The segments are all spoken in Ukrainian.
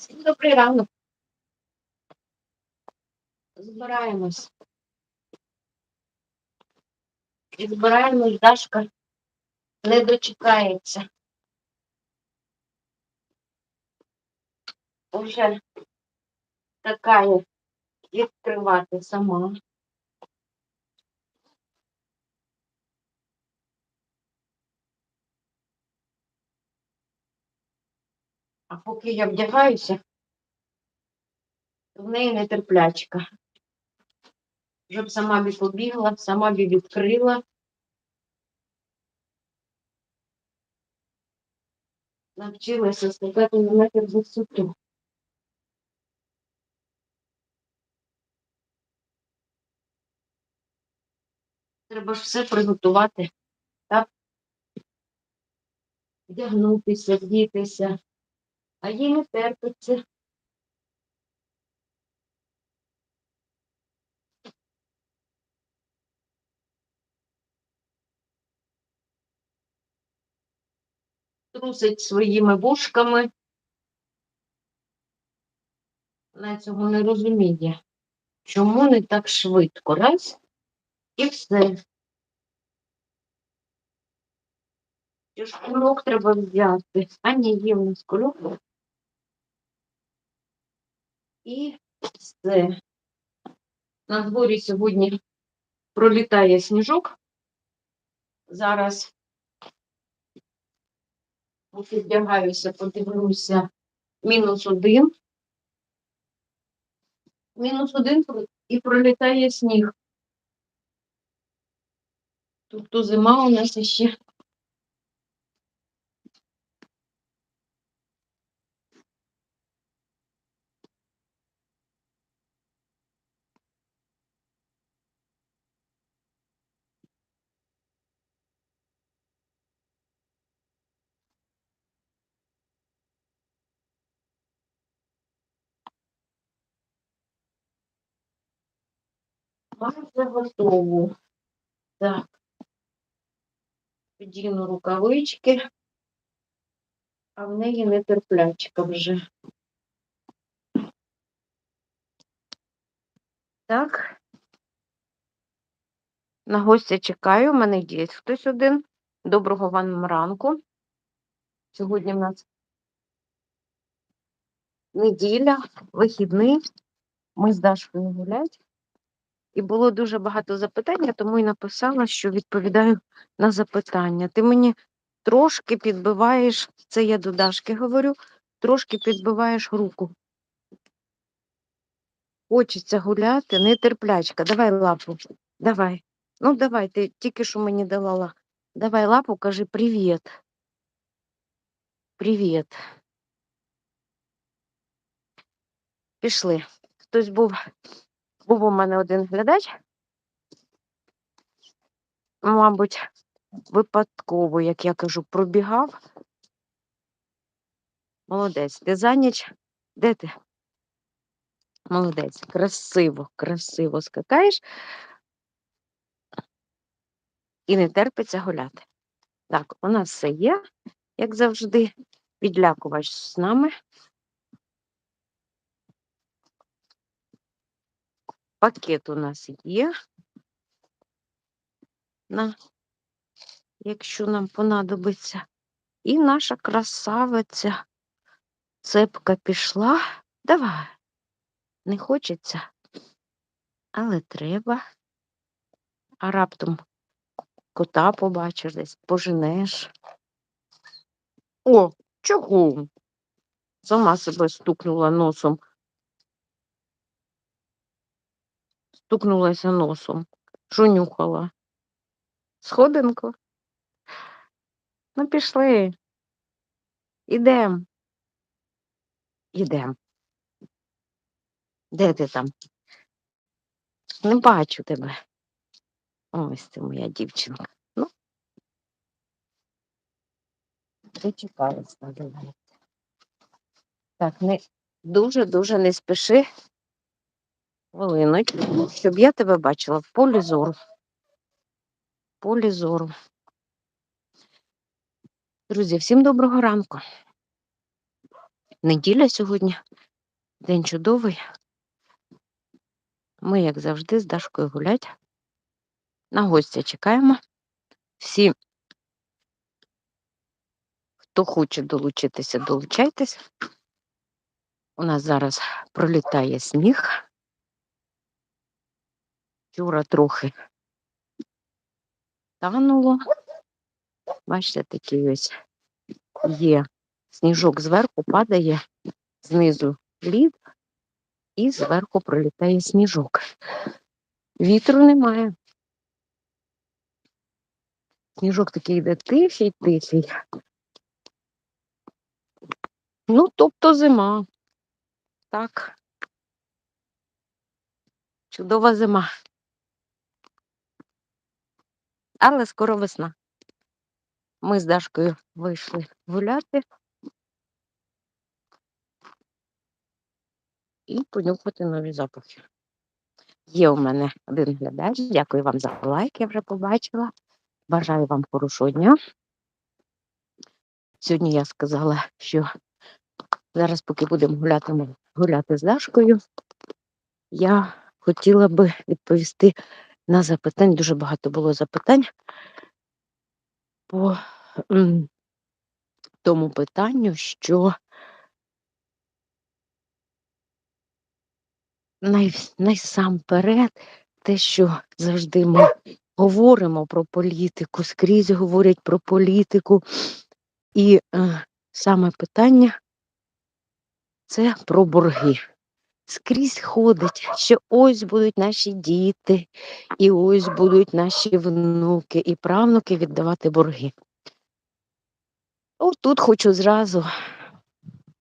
Всім добрий ранок. Збираємось. І збираємось, Дашка не дочекається. Уже така відкривати сама. А поки я вдягаюся, в неї нетерплячка. Вже б сама б побігла, сама б відкрила. Навчилася скакати на метр висоту. Треба ж все приготувати, так? Вдягнутися, вдітися, а їй не терпиться. трусить своїми вушками. Вона цього не розуміє. Чому не так швидко? Раз і все. Чи ж кульок треба взяти? А ні, є в нас кульок. І все. На дворі сьогодні пролітає сніжок. Зараз поки вдягаюся, подивлюся, мінус один. Мінус один і пролітає сніг. Тобто зима у нас ще майже готову. Так. Підіну рукавички, а в неї нетерплячка вже. Так. На гостя чекаю, у мене є хтось один. Доброго вам ранку. Сьогодні в нас неділя, вихідний. Ми з Дашкою гулять. І було дуже багато запитань, тому і написала, що відповідаю на запитання. Ти мені трошки підбиваєш, це я до Дашки говорю, трошки підбиваєш руку. Хочеться гуляти, нетерплячка. Давай лапу. Давай. Ну, давай, ти тільки що мені дала. ла- Давай лапу, кажи привіт. Привіт. Пішли. Хтось був, був у мене один глядач. Мабуть, випадково, як я кажу, пробігав. Молодець. Ти за ніч? Де ти? Молодець. Красиво, красиво скакаєш і не терпиться гуляти. Так, у нас все є, як завжди. Підлякувач з нами. Пакет у нас є. На, якщо нам понадобиться. І наша красавиця цепка пішла. Давай. Не хочеться, але треба. А раптом кота побачиш десь, поженеш. О, чого? Сама себе стукнула носом. Стукнулася носом. Що нюхала? Сходинку? Ну, пішли. Ідем. Ідем. Де ти там? Не бачу тебе. Ось це моя дівчинка. Ну, дочекалась, називається. Так, не дуже-дуже не спіши. Хвилиночку, щоб я тебе бачила в полі зору. В полі зору. Друзі, всім доброго ранку. Неділя сьогодні. День чудовий. Ми, як завжди, з Дашкою гулять. На гостя чекаємо. Всі, хто хоче долучитися, долучайтесь. У нас зараз пролітає сніг. Вчора трохи тануло. Бачите, такий ось є сніжок зверху падає, знизу лід, і зверху пролітає сніжок. Вітру немає. Сніжок такий йде тихий, тихий. Ну, тобто зима. Так. Чудова зима. Але скоро весна. Ми з Дашкою вийшли гуляти і понюхати нові запахи. Є у мене один глядач. Дякую вам за лайк, я вже побачила. Бажаю вам хорошого дня. Сьогодні я сказала, що зараз, поки будемо гуляти, гуляти з Дашкою, я хотіла би відповісти на запитання. Дуже багато було запитань по тому питанню, що най, найсамперед те, що завжди ми говоримо про політику, скрізь говорять про політику. І е, саме питання це про борги. Скрізь ходить, що ось будуть наші діти, і ось будуть наші внуки і правнуки віддавати борги. От тут хочу зразу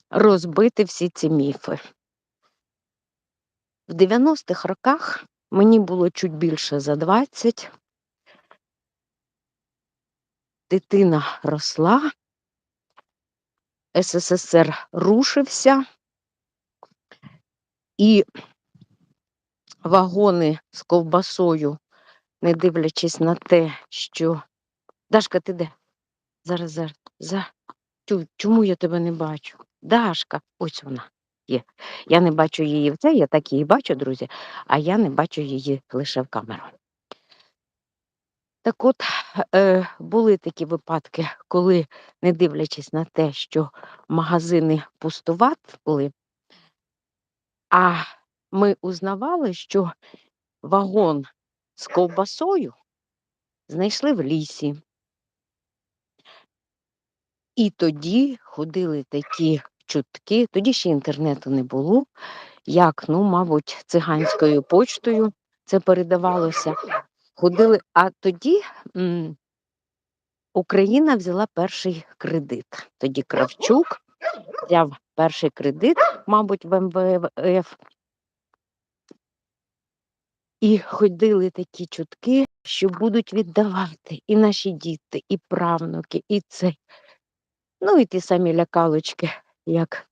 розбити всі ці міфи. В 90-х роках мені було чуть більше за 20. Дитина росла, СССР рушився, і вагони з ковбасою, не дивлячись на те, що. Дашка, ти де? Зараз, зараз. За... Чому я тебе не бачу? Дашка, ось вона є. Я не бачу її в це, я так її бачу, друзі, а я не бачу її лише в камеру. Так от е, були такі випадки, коли, не дивлячись на те, що магазини пустували, а ми узнавали, що вагон з ковбасою знайшли в лісі. І тоді ходили такі чутки, тоді ще інтернету не було, як, ну, мабуть, циганською почтою це передавалося. Ходили, а тоді м, Україна взяла перший кредит. Тоді Кравчук взяв перший кредит, мабуть, в МВФ. І ходили такі чутки, що будуть віддавати і наші діти, і правнуки, і це. Ну і ті самі лякалочки, як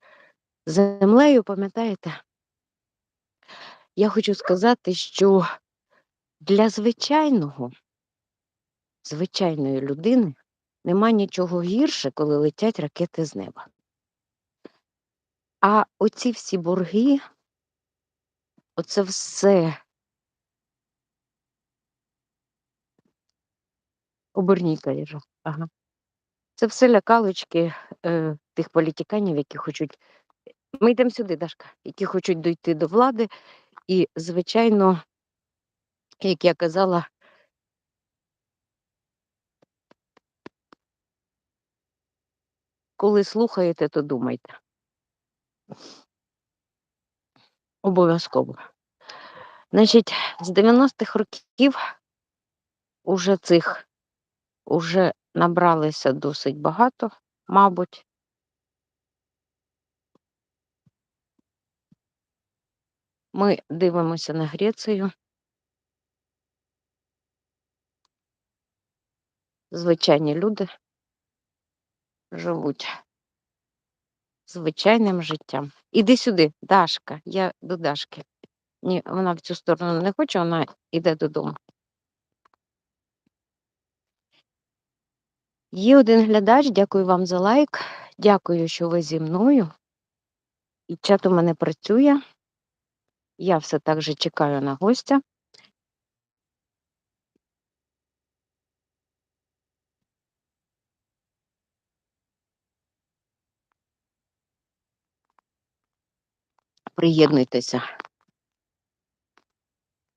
землею, пам'ятаєте? Я хочу сказати, що для звичайного, звичайної людини нема нічого гірше, коли летять ракети з неба. А оці всі борги, оце все оберній кажу, ага. Це все лякалочки е, тих політиканів, які хочуть. Ми йдемо сюди, Дашка, які хочуть дійти до влади. І, звичайно, як я казала, коли слухаєте, то думайте. Обов'язково. Значить, з 90-х років уже цих уже набралися досить багато, мабуть. Ми дивимося на Грецію. Звичайні люди живуть звичайним життям. Іди сюди, Дашка, я до Дашки. Ні, вона в цю сторону не хоче, вона йде додому. Є один глядач, дякую вам за лайк. Дякую, що ви зі мною. І чат у мене працює. Я все так же чекаю на гостя. Приєднуйтеся.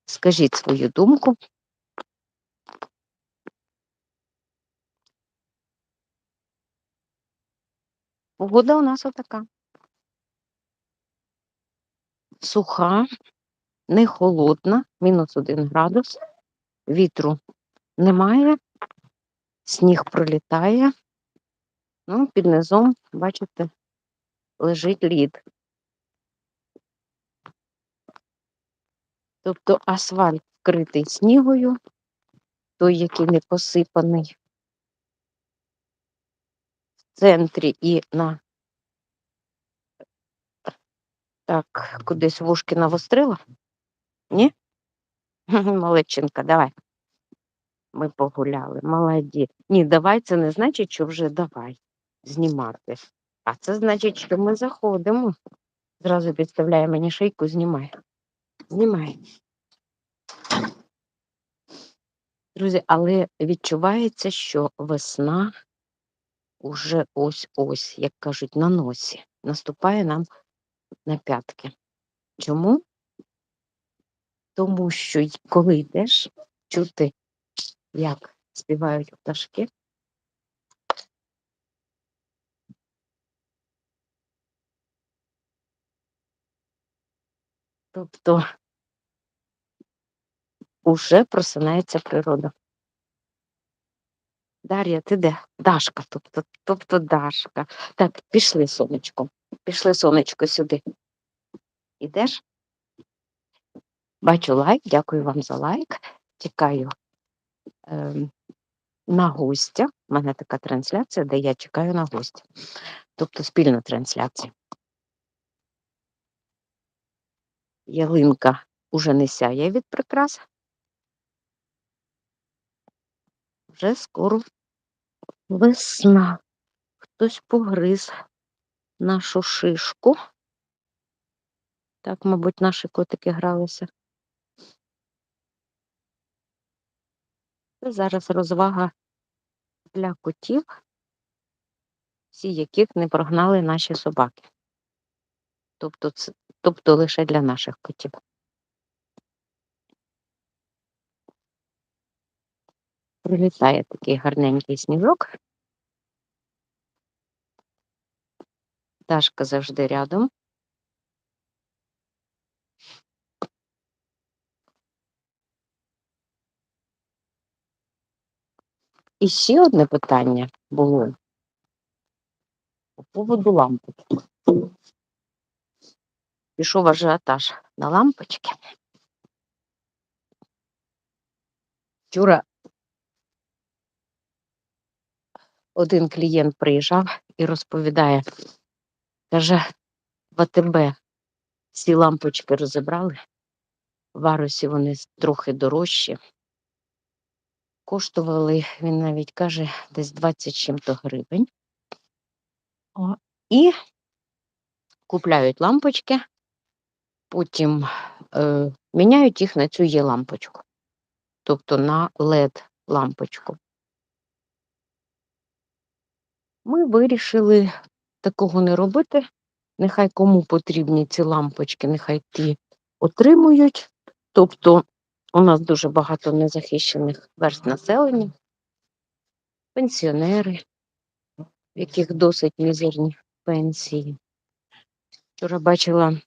Скажіть свою думку. Погода у нас отака. Суха, не холодна, мінус один градус, вітру немає, сніг пролітає. Ну, під низом, бачите, лежить лід. Тобто асфальт вкритий снігою, той, який не посипаний в центрі і на так, кудись вушки навострила? Ні? Малечинка, давай. Ми погуляли. Молоді. Ні, давай це не значить, що вже давай знімати. А це значить, що ми заходимо. Зразу підставляє мені шийку, знімай. Знімай. Друзі, але відчувається, що весна уже ось-ось, як кажуть, на носі. Наступає нам на п'ятки. Чому? Тому що коли йдеш, чути, як співають пташки. Тобто уже просинається природа. Дар'я, ти де? Дашка, тобто, тобто Дашка. Так, пішли, сонечко. Пішли, сонечко, сюди. Ідеш? Бачу лайк, дякую вам за лайк. Чекаю ем, на гостя. У мене така трансляція, де я чекаю на гостя. Тобто спільна трансляція. Ялинка уже не сяє від прикрас. Вже скоро весна. Хтось погриз нашу шишку. Так, мабуть, наші котики гралися. Це зараз розвага для котів, всі яких не прогнали наші собаки. Тобто, тобто лише для наших котів. Прилітає такий гарненький сніжок. Дашка завжди рядом. І ще одне питання було по поводу лампочки. Пішов ажіотаж на лампочки. Вчора один клієнт приїжджав і розповідає, каже, в АТБ всі лампочки розібрали, в Арусі вони трохи дорожчі. Коштували, він навіть каже, десь 20 чим-то гривень. І купляють лампочки, потім е, міняють їх на цю є лампочку, тобто на LED лампочку. Ми вирішили такого не робити. Нехай кому потрібні ці лампочки, нехай ті отримують. Тобто у нас дуже багато незахищених верст населення, пенсіонери, в яких досить мізерні пенсії. Вчора бачила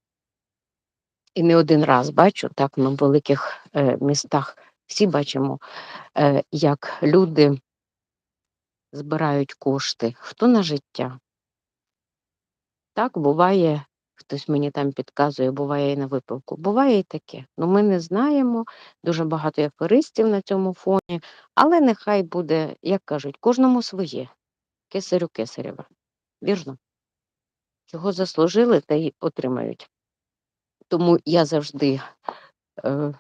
і не один раз бачу, так в великих е, містах всі бачимо, е, як люди збирають кошти, хто на життя. Так, буває, хтось мені там підказує, буває і на випивку. Буває і таке. Ну, ми не знаємо, дуже багато аферистів на цьому фоні, але нехай буде, як кажуть, кожному своє. Кесарю кесарєва. Вірно? Чого заслужили, та й отримають. Тому я завжди, е,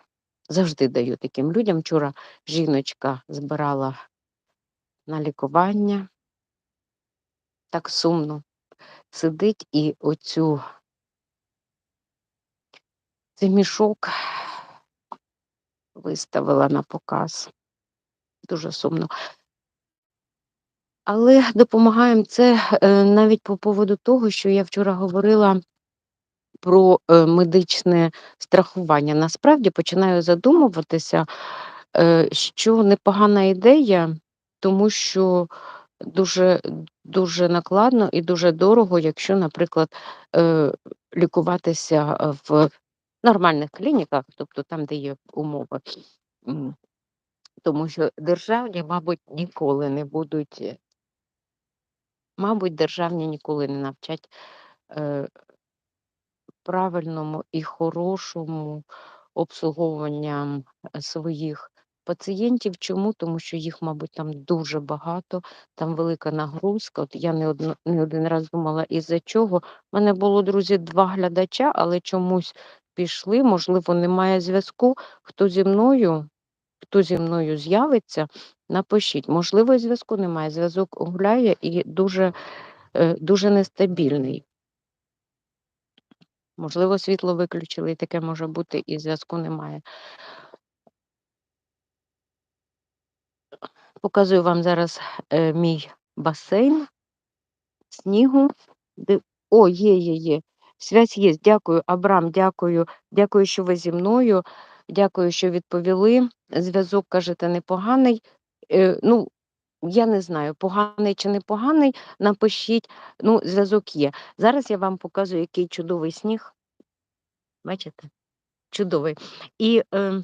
завжди даю таким людям. Вчора жіночка збирала на лікування. Так сумно сидить і оцю цей мішок виставила на показ. Дуже сумно. Але допомагаємо це е, навіть по поводу того, що я вчора говорила про е, медичне страхування. Насправді починаю задумуватися, е, що непогана ідея, тому що дуже дуже накладно і дуже дорого, якщо, наприклад, е, лікуватися в нормальних клініках, тобто там, де є умови. Тому що державні, мабуть, ніколи не будуть, мабуть, державні ніколи не навчать правильному і хорошому обслуговуванням своїх пацієнтів. Чому? Тому що їх, мабуть, там дуже багато, там велика нагрузка. От я не одно, не один раз думала, із-за чого. У мене було, друзі, два глядача, але чомусь пішли, можливо, немає зв'язку. Хто зі мною, хто зі мною з'явиться, напишіть. Можливо, зв'язку немає. Зв'язок гуляє і дуже, е, дуже нестабільний. Можливо, світло виключили, і таке може бути, і зв'язку немає. Показую вам зараз е, мій басейн, снігу. О, є, є, є. Связь є. Дякую, Абрам, дякую. Дякую, що ви зі мною. Дякую, що відповіли. Зв'язок, кажете, непоганий. Е, ну, я не знаю, поганий чи не поганий. Напишіть, ну, зв'язок є. Зараз я вам показую, який чудовий сніг. Бачите? Чудовий. І е,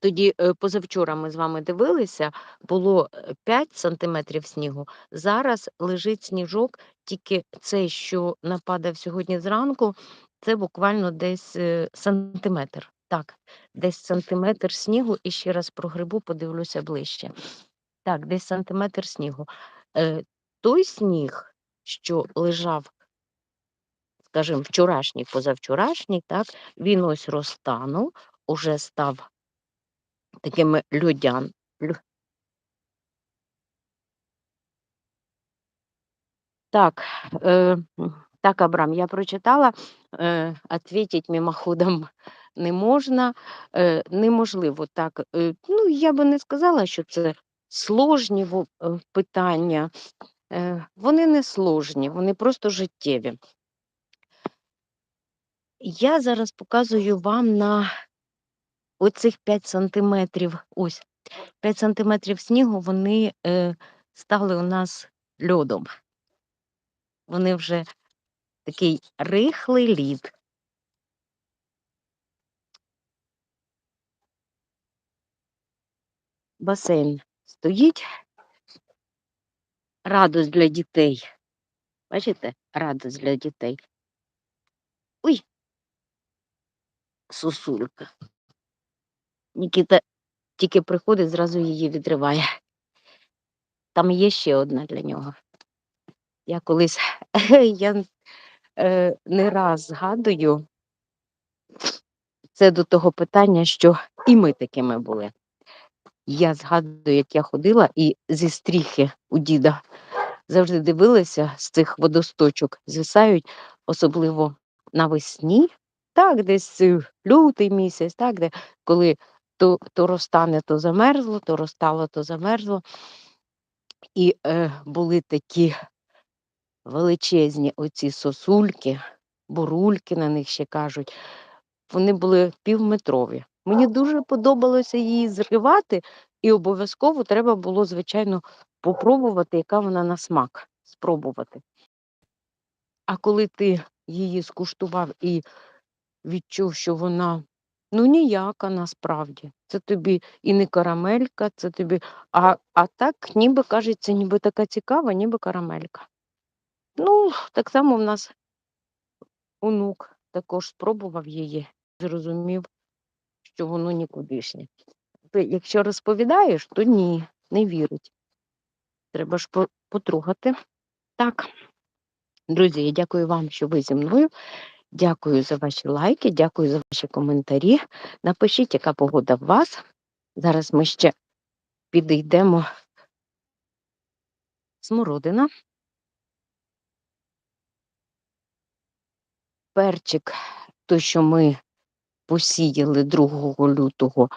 тоді е, позавчора ми з вами дивилися, було 5 сантиметрів снігу. Зараз лежить сніжок, тільки цей, що нападав сьогодні зранку, це буквально десь е, сантиметр. Так, десь сантиметр снігу, і ще раз про грибу подивлюся ближче. Так, десь сантиметр снігу. Е, Той сніг, що лежав скажімо, вчорашній, позавчорашній, так, він ось розтанув, уже став такими людян. Так, е, так, Абрам, я прочитала, е, ответить мимоходом не можна, е, неможливо так. Е, ну, я би не сказала, що це сложні е, питання. Е, вони не сложні, вони просто життєві. Я зараз показую вам на оцих 5 сантиметрів, ось 5 сантиметрів снігу, вони е, стали у нас льодом. Вони вже такий рихлий лід. Басейн стоїть. Радость для дітей. Бачите? Радость для дітей. Ой, сосулька. Нікіта тільки приходить, зразу її відриває. Там є ще одна для нього. Я колись я е, не раз згадую це до того питання, що і ми такими були. Я згадую, як я ходила і зі стріхи у діда завжди дивилася з цих водосточок, звисають, особливо навесні, так, десь е, лютий місяць, так, де коли то то розтане, то замерзло, то розтало, то замерзло. І е, були такі величезні оці сосульки, бурульки на них ще кажуть, вони були півметрові. Мені дуже подобалося її зривати, і обов'язково треба було, звичайно, попробувати, яка вона на смак, спробувати. А коли ти її скуштував і відчув, що вона ну ніяка насправді. Це тобі і не карамелька, це тобі. А а так, ніби кажеться, ніби така цікава, ніби карамелька. Ну, так само в нас онук також спробував її, зрозумів, що воно нікудишнє. Якщо розповідаєш, то ні, не вірить. Треба ж потрогати. Так, друзі, я дякую вам, що ви зі мною. Дякую за ваші лайки, дякую за ваші коментарі. Напишіть, яка погода в вас. Зараз ми ще підійдемо смородина. Перчик, той, що ми посіяли 2 лютого,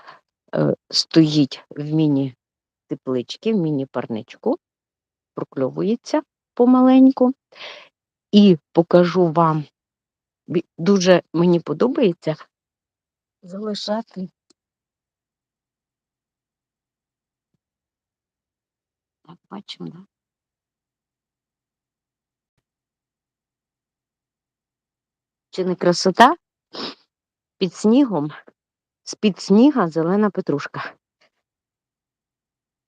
е, стоїть в міні-тепличці, в міні-парничку, прокльовується помаленьку. І покажу вам, дуже мені подобається залишати. Так, бачимо, да? Чи не красота? Під снігом, з-під сніга зелена петрушка.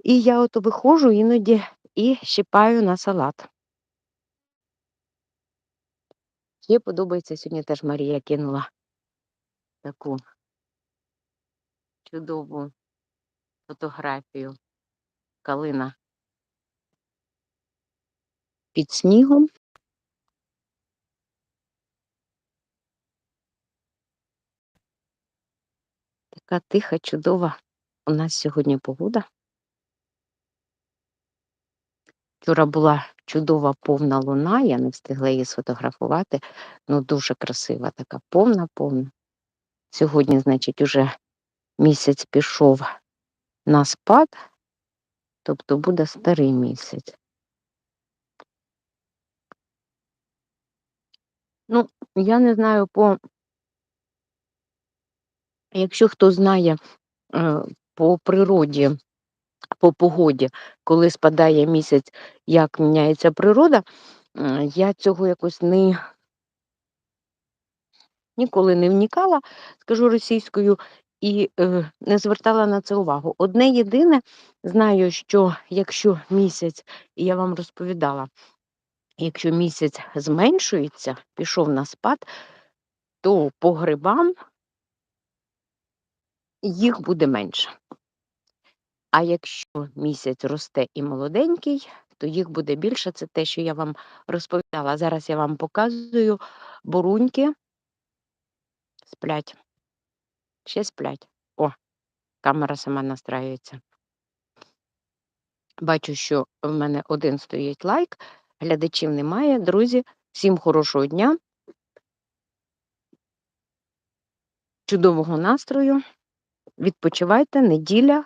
І я ото виходжу іноді і щипаю на салат. Ще подобається сьогодні теж Марія кинула таку чудову фотографію калина під снігом. Така тиха, чудова у нас сьогодні погода. Вчора була чудова повна луна, я не встигла її сфотографувати. Ну, дуже красива, така повна, повна. Сьогодні, значить, уже місяць пішов на спад, тобто буде старий місяць. Ну, я не знаю, по якщо хто знає е, по природі, по погоді, коли спадає місяць, як міняється природа, я цього якось не ніколи не вникала, скажу російською, і е, не звертала на це увагу. Одне єдине, знаю, що якщо місяць, і я вам розповідала, якщо місяць зменшується, пішов на спад, то по грибам їх буде менше. А якщо місяць росте і молоденький, то їх буде більше. Це те, що я вам розповідала. Зараз я вам показую буруньки сплять. Ще сплять. О, камера сама настраюється. Бачу, що в мене один стоїть лайк, глядачів немає. Друзі, всім хорошого дня, чудового настрою. Відпочивайте, неділя.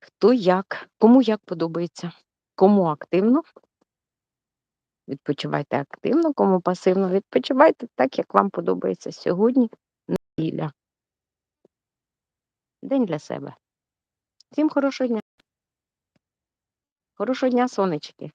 Хто як, кому як подобається, кому активно. Відпочивайте активно, кому пасивно, відпочивайте так, як вам подобається сьогодні неділя. День для себе. Всім хорошого дня. Хорошого дня, сонечки.